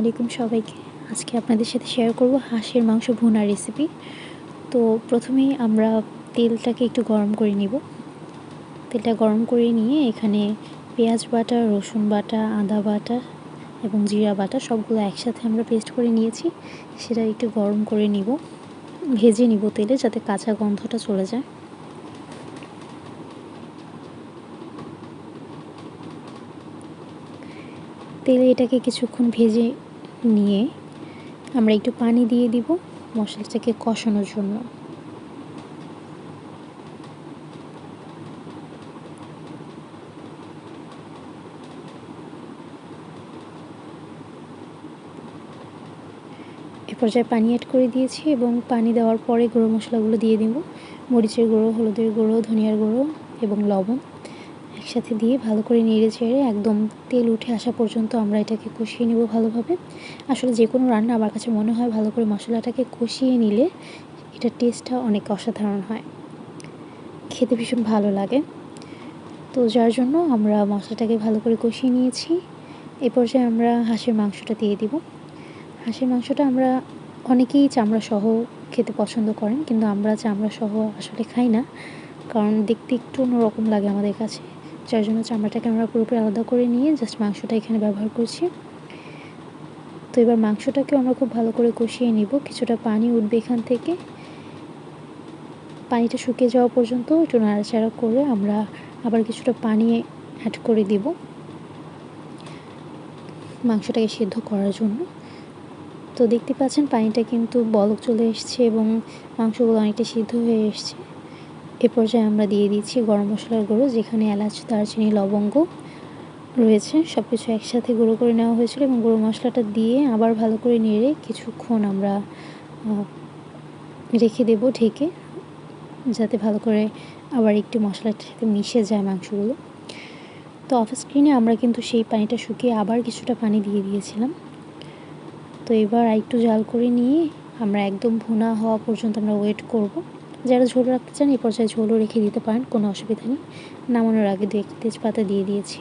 আলাইকুম সবাইকে। আজকে আপনাদের সাথে শেয়ার করব হাঁসের মাংস ভুনার রেসিপি তো প্রথমেই আমরা তেলটাকে একটু গরম করে নিব। তেলটা গরম করে নিয়ে এখানে পেঁয়াজ বাটা, রসুন বাটা, আদা বাটা এবং জিরা বাটা সবগুলো একসাথে আমরা পেস্ট করে নিয়েছি। সেটা একটু গরম করে নিব। ভেজে নিব তেলে যাতে কাঁচা গন্ধটা চলে যায়। তেলে এটাকে কিছুক্ষণ ভেজে নিয়ে আমরা একটু পানি দিয়ে দিব মশলাটাকে কষানোর জন্য। পর্যায়ে পানি অ্যাড করে দিয়েছি এবং পানি দেওয়ার পরে গুঁড়ো মশলাগুলো দিয়ে দেব। মরিচের গুঁড়ো, হলুদের গুঁড়ো, ধনিয়ার গুঁড়ো এবং লবণ। একসাথে দিয়ে ভালো করে নেড়ে চেড়ে একদম তেল উঠে আসা পর্যন্ত আমরা এটাকে কষিয়ে নেব ভালোভাবে। আসলে যে কোনো রান্না আমার কাছে মনে হয় ভালো করে মশলাটাকে কষিয়ে নিলে এটার টেস্টটা অনেক অসাধারণ হয়। খেতে ভীষণ ভালো লাগে। তো যার জন্য আমরা মশলাটাকে ভালো করে কষিয়ে নিয়েছি। এ পর্যায়ে আমরা হাঁসের মাংসটা দিয়ে দিব। হাঁসের মাংসটা আমরা অনেকেই চামড়া সহ খেতে পছন্দ করেন, কিন্তু আমরা চামড়া সহ আসলে খাই না, কারণ দেখতে একটু অন্যরকম লাগে আমাদের কাছে। যার জন্য চামড়াটাকে আমরা পুরোপুরি আলাদা করে নিয়ে জাস্ট মাংসটা এখানে ব্যবহার করছি। তো এবার মাংসটাকেও আমরা খুব ভালো করে কষিয়ে নিব। কিছুটা পানি উঠবে এখান থেকে। পানিটা শুকিয়ে যাওয়া পর্যন্ত একটু নাড়াচাড়া করে আমরা আবার কিছুটা পানি অ্যাড করে দিব। মাংসটাকে সিদ্ধ করার জন্য। তো দেখতে পাচ্ছেন পানিটা কিন্তু বলক চলে এসছে এবং মাংসগুলো অনেকটা সিদ্ধ হয়ে এসছে। এ পর্যায়ে আমরা দিয়ে দিচ্ছি গরম মশলার গুঁড়ো, যেখানে এলাচ, দারচিনি, লবঙ্গ রয়েছে। সব কিছু একসাথে গুঁড়ো করে নেওয়া হয়েছিল এবং গুঁড়ো মশলাটা দিয়ে আবার ভালো করে নেড়ে কিছুক্ষণ আমরা রেখে দেব ঢেকে, যাতে ভালো করে আবার একটু মশলার সাথে মিশে যায় মাংসগুলো। তো অফ স্ক্রিনে আমরা কিন্তু সেই পানিটা শুকিয়ে আবার কিছুটা পানি দিয়ে দিয়েছিলাম। তো এবার একটু জাল করে নিয়ে আমরা একদম ভুনা হওয়া পর্যন্ত আমরা ওয়েট করব। যারা ঝোল রাখতে চান, এই পর্যায়ে ঝোলও রেখে দিতে পারেন, কোনো অসুবিধা নেই। নামানোর আগে দু একটি তেজপাতা দিয়ে দিয়েছি।